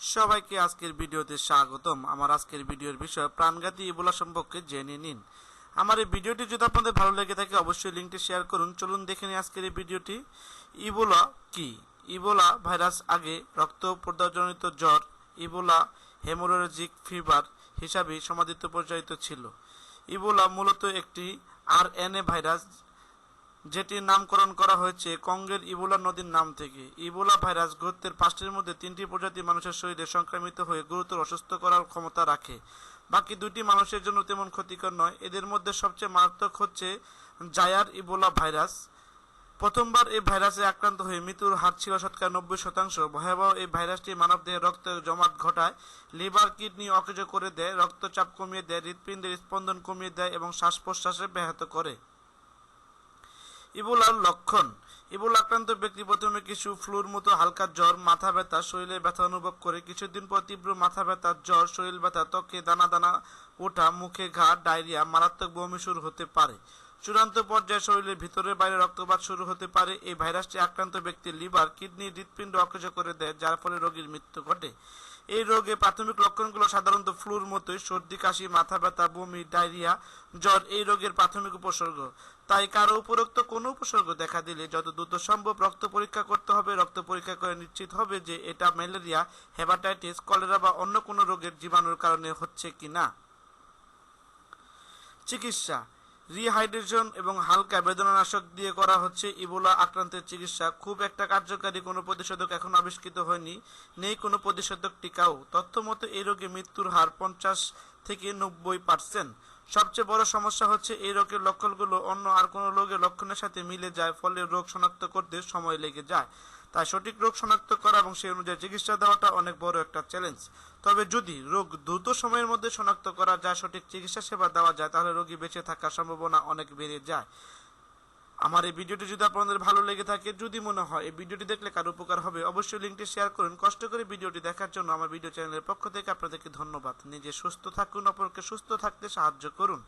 সবাইকে আজকের ভিডিওতে স্বাগতম। আমার আজকের ভিডিওর বিষয় প্রাণঘাতী ইবোলা সম্পর্কে জেনে নিন। আমার এই ভিডিওটি যদি আপনাদের ভালো লেগে থাকে, অবশ্যই লিঙ্কটি শেয়ার করুন। চলুন দেখে নিই আজকের এই ভিডিওটি। ইবোলা কি? ইবোলা ভাইরাস আগে রক্ত পর্দাজনিত জ্বর, ইবোলা হেমোরেজিক ফিভার হিসাবে সমাদিত পরিচালিত ছিল। ইবোলা মূলত একটি আরএনএ ভাইরাস যেটির নামকরণ করা হয়েছে কঙ্গের ইবোলা নদীর নাম থেকে। ইবোলা ভাইরাস গুরুত্বের পাঁচটির মধ্যে তিনটি প্রজাতি মানুষের শরীরে সংক্রমিত হয়ে গুরুতর অসুস্থ করার ক্ষমতা রাখে। বাকি দুটি মানুষের জন্য তেমন ক্ষতিকর নয়। এদের মধ্যে সবচেয়ে মারাত্মক হচ্ছে জায়ার ইবোলা ভাইরাস। প্রথমবার এই ভাইরাসে আক্রান্ত হয়ে মৃত্যুর হার ছিল শতকরা নব্বই শতাংশ। ভয়াবহ এই ভাইরাসটি মানবদেহে রক্ত জমাট ঘটায়, লিভার, কিডনি অকেজ করে দেয়, রক্তচাপ কমিয়ে দেয়, হৃৎপিণ্ডের স্পন্দন কমিয়ে দেয় এবং শ্বাস প্রশ্বাসে ব্যাহত করে। ইবোলার লক্ষণ। ইবোলা আক্রান্ত ব্যক্তি প্রথমে কিছু ফ্লুর মতো হালকা জ্বর, মাথা ব্যথা, শরীরে ব্যথা অনুভব করে। কিছুদিন পর তীব্র মাথা ব্যথা, জ্বর, শরীর ব্যথা, ত্বকে দানা দানা ওঠা, মুখে ঘা, ডায়রিয়া, মারাত্মক বমি শুরু হতে পারে। চূড়ান্ত পর্যায়ে শরীরের ভিতরে বাইরে রক্তপাত শুরু হতে পারে। এই ভাইরাসটি আক্রান্ত ব্যক্তির লিভার, কিডনি, হৃৎপিণ্ড অকেজ করে দেয়, যার ফলে রোগীর মৃত্যু ঘটে। এই রোগে প্রাথমিক লক্ষণগুলো সাধারণত ফ্লুর মতোই, সর্দি, কাশি, মাথা ব্যথা, বমি, ডায়রিয়া, জ্বর এই রোগের প্রাথমিক উপসর্গ। তাই কারও উপরোক্ত কোনো উপসর্গ দেখা দিলে যত দ্রুত সম্ভব রক্ত পরীক্ষা করতে হবে। রক্ত পরীক্ষা করে নিশ্চিত হবে যে এটা ম্যালেরিয়া, হেপাটাইটিস, কলেরা বা অন্য কোনো রোগের জীবাণুর কারণে হচ্ছে কি না চিকিৎসা রিহাইড্রেশন এবং হালকা বেদনানাশক দিয়ে করা হচ্ছে ইবোলা আক্রান্তের চিকিৎসা। খুব একটা কার্যকারী কোনো প্রতিষেধক এখন আবিষ্কৃত হয়নি। নেই কোনো প্রতিষেধক টিকাও। তথ্য মতো এই রোগে মৃত্যুর হার পঞ্চাশ থেকে নব্বই পার্সেন্ট। সবচেয়ে বড় সমস্যা হচ্ছে এই রোগের লক্ষণগুলো অন্য আর কোনো রোগের লক্ষণের সাথে মিলে যায়, ফলে রোগ শনাক্ত করতে সময় লেগে যায়। তাই সঠিক রোগ শনাক্ত করা এবং সেই অনুযায়ী চিকিৎসা দেওয়াটা অনেক বড় একটা চ্যালেঞ্জ তবে যদি রোগ দ্রুত সময়ের মধ্যে শনাক্ত করা যায়, সঠিক চিকিৎসা সেবা দেওয়া যায়, তাহলে রোগী বেঁচে থাকার সম্ভাবনা অনেক বেড়ে যায়। আমার এই ভিডিওটি যদি আপনাদের ভালো লেগে থাকে, যদি মনে হয় এই ভিডিওটি দেখলে কারও উপকার হবে, অবশ্যই লিঙ্কটি শেয়ার করুন। কষ্ট করে ভিডিওটি দেখার জন্য আমার ভিডিও চ্যানেলের পক্ষ থেকে আপনাদেরকে ধন্যবাদ। নিজে সুস্থ থাকুন, অপরকে সুস্থ থাকতে সাহায্য করুন।